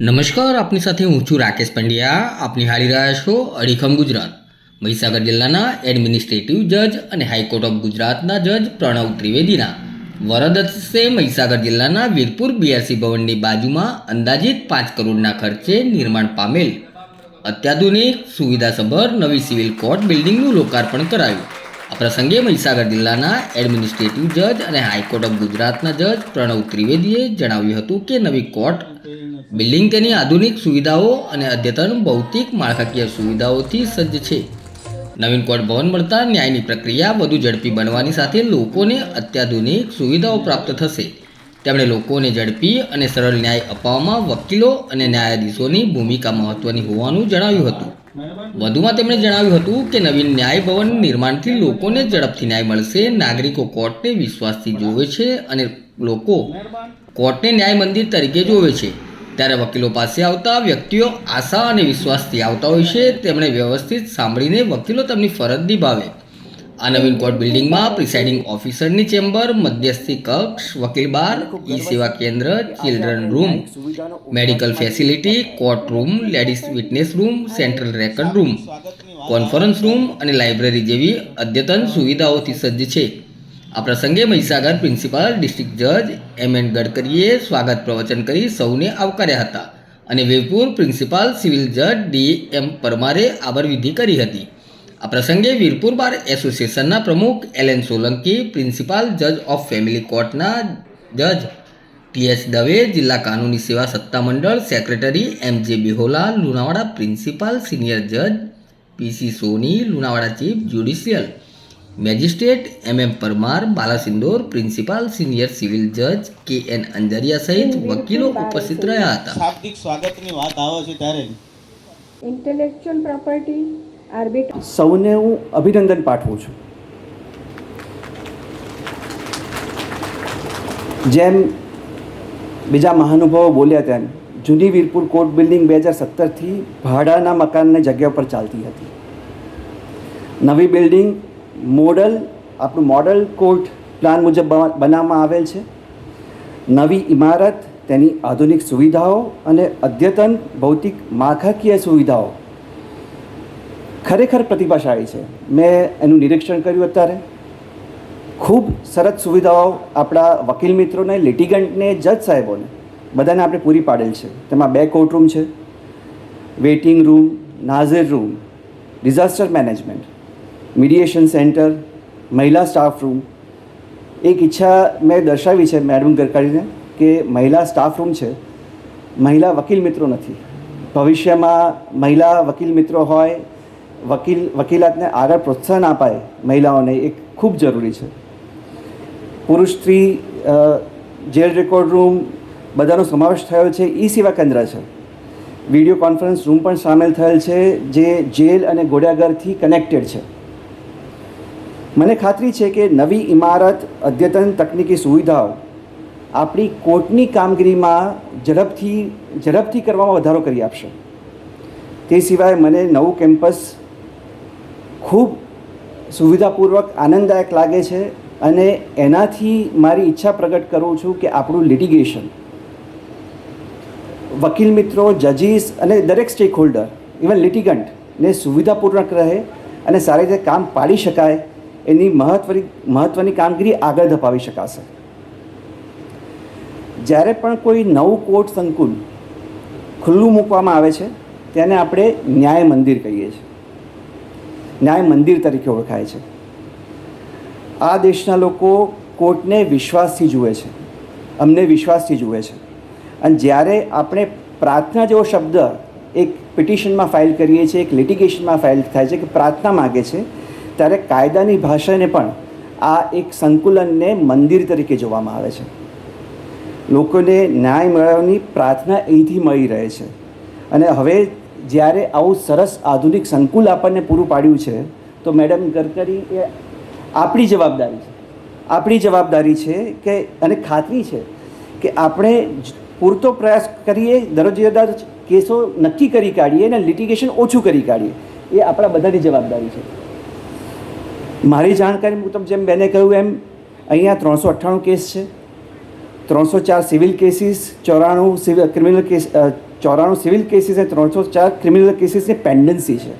નમસ્કાર, આપની સાથે હું છું રાકેશ પંડ્યા. આપ નિહાળી રહ્યા છો અડીખમ ગુજરાત. મહીસાગર જિલ્લાના એડમિનિસ્ટ્રેટિવ જજ અને હાઈકોર્ટ ઓફ ગુજરાતના જજ પ્રણવ ત્રિવેદીના. વરદસે મહીસાગર જિલ્લાના વીરપુર બીઆરસી ભવનની બાજુમાં અંદાજિત પાંચ કરોડના ખર્ચે નિર્માણ પામેલ. અત્યાધુનિક સુવિધાસભર નવી સિવિલ કોર્ટ બિલ્ડિંગનું લોકાર્પણ કરાયું. આ પ્રસંગે મહીસાગર જિલ્લાના એડમિનિસ્ટ્રેટિવ જજ અને હાઈકોર્ટ ઓફ ગુજરાતના જજ પ્રણવ ત્રિવેદીએ જણાવ્યું હતું કે નવી કોર્ટ બિલ્ડિંગ તેની આધુનિક સુવિધાઓ અને અદ્યતન ભૌતિક માળખાકીય સુવિધાઓથી સજ્જ છે. નવીન કોર્ટ ભવન મળતા ન્યાયની પ્રક્રિયા વધુ ઝડપી બનવાની સાથે લોકોને અત્યાધુનિક સુવિધાઓ પ્રાપ્ત થશે. તેમણે લોકોને ઝડપી અને સરળ ન્યાય અપાવવામાં વકીલો અને ન્યાયાધીશોની ભૂમિકા મહત્વની હોવાનું જણાવ્યું હતું. વધુમાં તેમણે જણાવ્યું હતું કે નવીન ન્યાય ભવન નિર્માણથી લોકોને ઝડપથી ન્યાય મળશે, નાગરિકો કોર્ટને વિશ્વાસથી જોવે છે અને લોકો કોર્ટને ન્યાય મંદિર તરીકે જોવે છે. ત્યારે વકીલો પાસે આવતા વ્યક્તિઓ આશા અને વિશ્વાસથી આવતા હોય છે. તેમણે વ્યવસ્થિત સાંભળીને વકીલો તેમની ફરજ નિભાવે. આ નવીન કોર્ટ બિલ્ડિંગમાં પ્રિસાઇડિંગ ઓફિસરની ચેમ્બર મધ્યસ્થી કક્ષ વકીલ બાર ઈ સેવા કેન્દ્ર children room medical facility court room ladies witness room central record room conference room અને લાઇબ્રેરી જેવી અદ્યતન સુવિધાઓથી સજ્જ છે. આ પ્રસંગે મહીસાગર પ્રિન્સિપાલ ડિસ્ટ્રિક્ટ જજ એમ એન ગડકરીએ સ્વાગત પ્રવચન કરી સૌને આવકાર્યા હતા અને વેપુર પ્રિન્સિપાલ સિવિલ જજ ડી એમ પરમારે આભાર વિધિ કરી હતી. આ પ્રસંગે વીરપુર બાર એસોસિએશનના પ્રમુખ એલએન સોલંકી પ્રિન્સિપાલ જજ ઓફ ફેમિલી કોર્ટના જજ ટીએસ દવે જિલ્લા કાનૂની સેવા સત્તામંડળ સેક્રેટરી એમ જે બિહોલા લુણાવાડા પ્રિન્સિપાલ સિનિયર જજ પીસી સોની લુણાવાડા ચીફ જ્યુડિશિયલ મેજિસ્ટ્રેટ એમ એમ પરમાર બાલાસિંદોર પ્રિન્સિપાલ સિનિયર સિવિલ જજ કે એન અંજારિયા સહિત વકીલો ઉપસ્થિત રહ્યા હતા. શાબ્દિક સ્વાગતની વાત આવે છે ત્યારે. intellectual property arbit સૌને હું અભિનંદન પાઠવું છું. જેમ બીજા મહાનુભાવો બોલ્યા તેમ, જૂની વીરપુર કોર્ટ બિલ્ડિંગ બે હજાર સત્તરથી ભાડાના મકાનની જગ્યા પર ચાલતી હતી. નવી બિલ્ડિંગ મોડલ, આપણું મોડલ કોર્ટ પ્લાન મુજબ બનાવવામાં આવેલ છે. નવી ઇમારત તેની આધુનિક સુવિધાઓ અને અદ્યતન ભૌતિક માળખાકીય સુવિધાઓ ખરેખર પ્રતિભાશાળી છે. મેં એનું નિરીક્ષણ કર્યું અત્યારે. ખૂબ સરસ સુવિધાઓ આપણા વકીલ મિત્રોને, લિટિગન્ટને, જજ સાહેબોને બધાને આપણે પૂરી પાડેલ છે. તેમાં બે કોર્ટરૂમ છે. Waiting room, Nazir room, disaster management, mediation centre, મહિલા સ્ટાફ રૂમ. એક ઈચ્છા મેં દર્શાવી છે મેડમ ગરકારીને કે મહિલા સ્ટાફ રૂમ છે. મહિલા વકીલ મિત્રો નથી. ભવિષ્યમાં મહિલા વકીલ મિત્રો હોય વકીલ, વકીલાતને આગળ પ્રોત્સાહન અપાય મહિલાઓને એ ખૂબ જરૂરી છે. પુરુષ, સ્ત્રી જેલ રેકોર્ડ રૂમ બધાનો સમાવેશ થયો છે, ઈ સેવા કેન્દ્ર છે. વીડિયો કોન્ફરન્સ રૂમ પણ સામેલ થયેલ છે, જે જેલ અને ઘોડાઘરથી કનેક્ટેડ છે. મને ખાતરી છે કે નવી ઇમારત, અદ્યતન તકનીકી સુવિધાઓ આપણી કોર્ટની કામગીરીમાં ઝડપથી ઝડપથી કરવામાં વધારો કરી આપશે. તે સિવાય મને નવું કેમ્પસ ખૂબ સુવિધાપૂર્વક આનંદદાયક લાગે છે અને એનાથી મારી ઈચ્છા પ્રગટ કરું છું કે આપણું લિટિગેશન વકીલ મિત્રો જજીસ અને દરેક સ્ટેક હોલ્ડર ઇવન લિટિગન્ટને સુવિધાપૂર્વક રહે અને સારી રીતે કામ પાડી શકાય એની મહત્વની મહત્ત્વની કામગીરી આગળ ધપાવી શકાશે. જ્યારે પણ કોઈ નવું કોર્ટ સંકુલ ખુલ્લું મૂકવામાં આવે છે, તેને આપણે ન્યાય મંદિર કહીએ છીએ. ન્યાય મંદિર તરીકે ઓળખાય છે. આ દેશના લોકો કોર્ટને વિશ્વાસથી જુએ છે. અમને વિશ્વાસથી જુએ છે. અને જ્યારે આપણે પ્રાર્થના જેવો શબ્દ એક પિટિશનમાં ફાઇલ કરીએ છીએ, એક લિટિગેશનમાં ફાઇલ થાય છે કે પ્રાર્થના માગે છે, ત્યારે કાયદાની ભાષાને પણ આ એક સંકુલનને મંદિર તરીકે જોવામાં આવે છે. લોકોને ન્યાય મેળવવાની પ્રાર્થના અહીંથી મળી રહે છે. અને હવે જ્યારે આવું સરસ આધુનિક સંકુલ આપણને પૂરું પાડ્યું છે, તો મેડમ ગડકરી એ આપણી જવાબદારી છે. આપણી જવાબદારી છે કે, અને ખાતરી છે કે આપણે પૂરતો પ્રયાસ કરીએ, દરરોજ દરરોજ કેસો નક્કી કરી કાઢીએ અને લિટિગેશન ઓછું કરી કાઢીએ. એ આપણા બધાની જવાબદારી છે. મારી જાણકારી મુજબ જેમ બેને કહ્યું એમ, અહીંયા ત્રણસો અઠ્ઠાણું કેસ છે, ત્રણસો ચાર સિવિલ કેસીસ, ચોરાણું સિવિલ ક્રિમિનલ કેસ ચોરાણું સિવિલ કેસીસ અને ત્રણસો ચાર ક્રિમિનલ કેસીસની પેન્ડન્સી છે.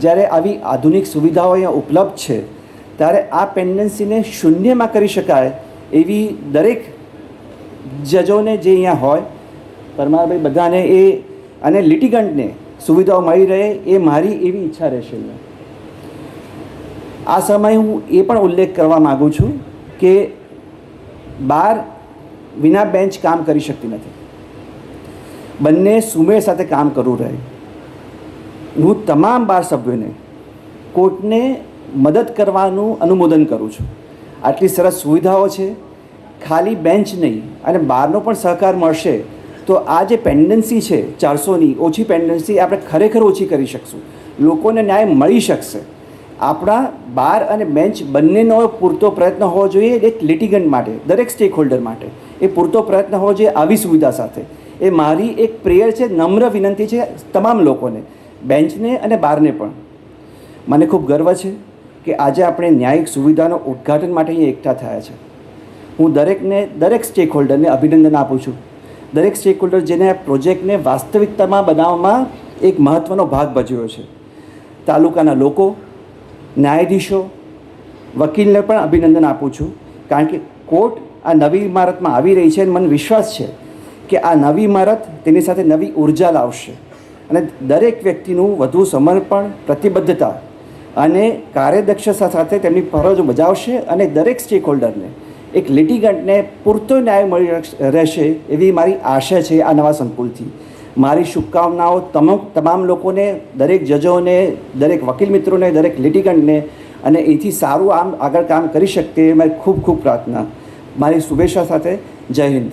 જ્યારે આવી આધુનિક સુવિધાઓ અહીંયા ઉપલબ્ધ છે, ત્યારે આ પેન્ડન્સીને શૂન્યમાં કરી શકાય એવી દરેક જજોને જે અહીંયા હોય, પરમારભાઈ બધાને એ અને લિટિગન્ટને સુવિધાઓ મળી રહે એ મારી એવી ઈચ્છા રહેશે આ સમયે હું એ પણ ઉલ્લેખ કરવા માગું છું કે બાર વિના બેન્ચ કામ કરી શકતી નથી. બંને સુમેળ સાથે કામ કરવું રહે. હું તમામ બાર સભ્યોને કોર્ટને મદદ કરવાનું અનુમોદન કરું છું. આટલી સરસ સુવિધાઓ છે. ખાલી બેન્ચ નહીં અને બારનો પણ સહકાર મળશે તો આ જે પેન્ડન્સી છે ચારસોની, ઓછી પેન્ડન્સી આપણે ખરેખર ઓછી કરી શકશું. લોકોને ન્યાય મળી શકશે. આપણા બાર અને બેન્ચ બંનેનો પૂરતો પ્રયત્ન હોવો જોઈએ એક લિટિગન્ટ માટે, દરેક સ્ટેક હોલ્ડર માટે. એ પૂરતો પ્રયત્ન હોવો જોઈએ આવી સુવિધા સાથે. એ મારી એક પ્રેયર છે, નમ્ર વિનંતી છે તમામ લોકોને, બેન્ચને અને બારને પણ. મને ખૂબ ગર્વ છે કે આજે આપણે ન્યાયિક સુવિધાનો ઉદ્ઘાટન માટે અહીં એકઠા થયા છે. હું દરેકને, દરેક સ્ટેક હોલ્ડરને અભિનંદન આપું છું. દરેક સ્ટેક હોલ્ડર જેને આ પ્રોજેક્ટને વાસ્તવિકતામાં બનાવવામાં એક મહત્ત્વનો ભાગ ભજવ્યો છે. તાલુકાના લોકો, ન્યાયાધીશો, વકીલને પણ અભિનંદન આપું છું. કારણ કે કોર્ટ આ નવી ઇમારતમાં આવી રહી છે અને મને વિશ્વાસ છે કે આ નવી ઇમારત તેની સાથે નવી ઊર્જા લાવશે. અને દરેક વ્યક્તિનું વધુ સમર્પણ, પ્રતિબદ્ધતા અને કાર્યદક્ષતા સાથે તેમની ફરજ બજાવશે અને દરેક સ્ટેક હોલ્ડરને એક લિટિગન્ટને પૂરતો ન્યાય મળી રહેશે એવી મારી આશા છે આ નવા સંકુલથી. મારી શુભકામનાઓ તમામ તમામ લોકોને, દરેક જજોને, દરેક વકીલ મિત્રોને, દરેક લિટિગન્ટને અને એથી સારું આમ આગળ કામ કરી શકતે મારી ખૂબ ખૂબ પ્રાર્થના. મારી શુભેચ્છા સાથે જય હિન્દ.